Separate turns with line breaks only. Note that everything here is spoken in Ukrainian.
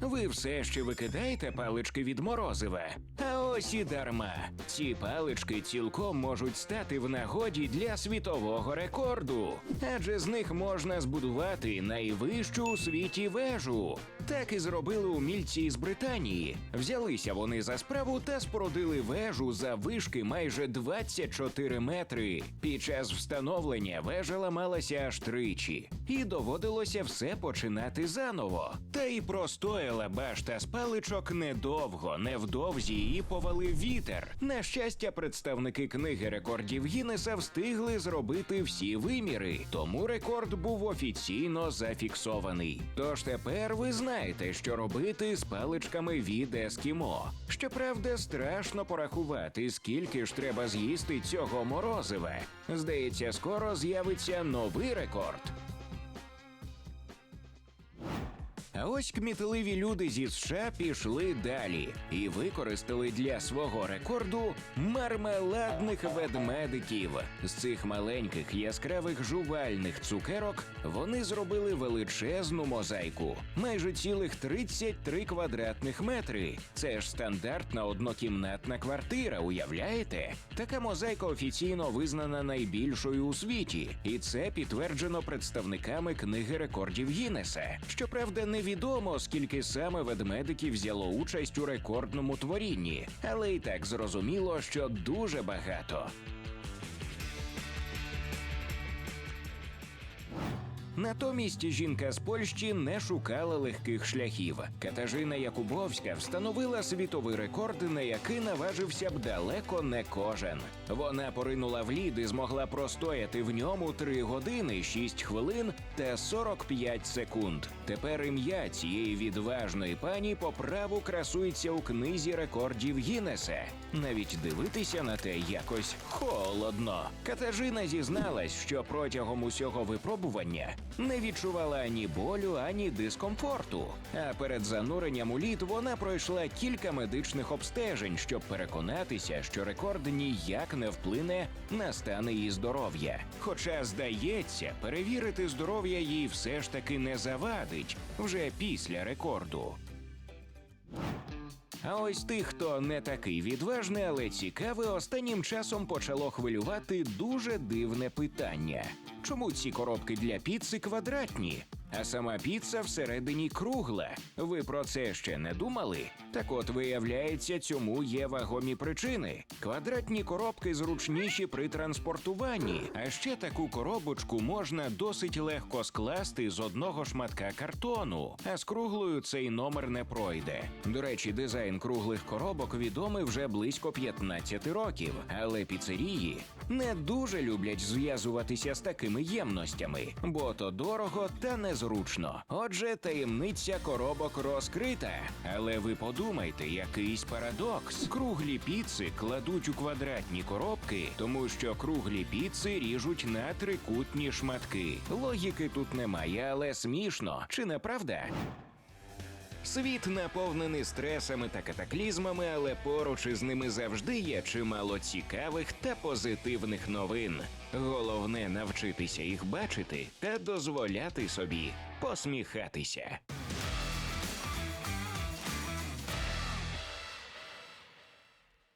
Ви все ще викидаєте палички від морозива. А ось і дарма. Ці палички цілком можуть стати в нагоді для світового рекорду, адже з них можна збудувати найвищу у світі вежу. Так і зробили умільці з Британії. Взялися вони за справу та спорудили вежу за вишки майже 24 метри. Під час встановлення вежа ламалася аж тричі, і доводилося все починати заново. Та й простояла башта з паличок недовго, невдовзі її повалив вітер. На щастя, представники книги рекордів Гіннеса встигли зробити всі виміри, тому рекорд був офіційно зафіксований. Тож тепер ви знаєте, що робити з паличками від ескімо. Щоправда, страшно порахувати, скільки ж треба з'їсти цього морозива. Здається, скоро з'явиться новий рекорд. А ось кмітливі люди зі США пішли далі і використали для свого рекорду мармеладних ведмедиків. З цих маленьких яскравих жувальних цукерок вони зробили величезну мозаїку, майже цілих 33 квадратних метри. Це ж стандартна однокімнатна квартира. Уявляєте? Така мозаїка офіційно визнана найбільшою у світі, і це підтверджено представниками книги рекордів Гіннеса. Щоправда, невідомо скільки саме ведмедиків взяло участь у рекордному творінні, але і так зрозуміло, що дуже багато. Натомість жінка з Польщі не шукала легких шляхів. Катажина Якубовська встановила світовий рекорд, на який наважився б далеко не кожен. Вона поринула в лід і змогла простояти в ньому 3 години, 6 хвилин та 45 секунд. Тепер ім'я цієї відважної пані по праву красується у книзі рекордів Гіннеса. Навіть дивитися на те якось холодно. Катажина зізналась, що протягом усього випробування не відчувала ані болю, ані дискомфорту. А перед зануренням у лід вона пройшла кілька медичних обстежень, щоб переконатися, що рекорд ніяк не вплине на стан її здоров'я. Хоча, здається, перевірити здоров'я їй все ж таки не завадить вже після рекорду. А ось тих, хто не такий відважний, але цікавий, останнім часом почало хвилювати дуже дивне питання: чому ці коробки для піци квадратні? А сама піца всередині кругла. Ви про це ще не думали? Так от виявляється, цьому є вагомі причини. Квадратні коробки зручніші при транспортуванні, а ще таку коробочку можна досить легко скласти з одного шматка картону, а з круглою цей номер не пройде. До речі, дизайн круглих коробок відомий вже близько 15 років, але піцерії не дуже люблять зв'язуватися з такими ємностями, бо то дорого та незручно. Отже, таємниця коробок розкрита. Але ви подумайте, якийсь парадокс. Круглі піци кладуть у квадратні коробки, тому що круглі піци ріжуть на трикутні шматки. Логіки тут немає, але смішно, чи не правда? Світ наповнений стресами та катаклізмами, але поруч із ними завжди є чимало цікавих та позитивних новин. Головне навчитися їх бачити та дозволяти собі посміхатися.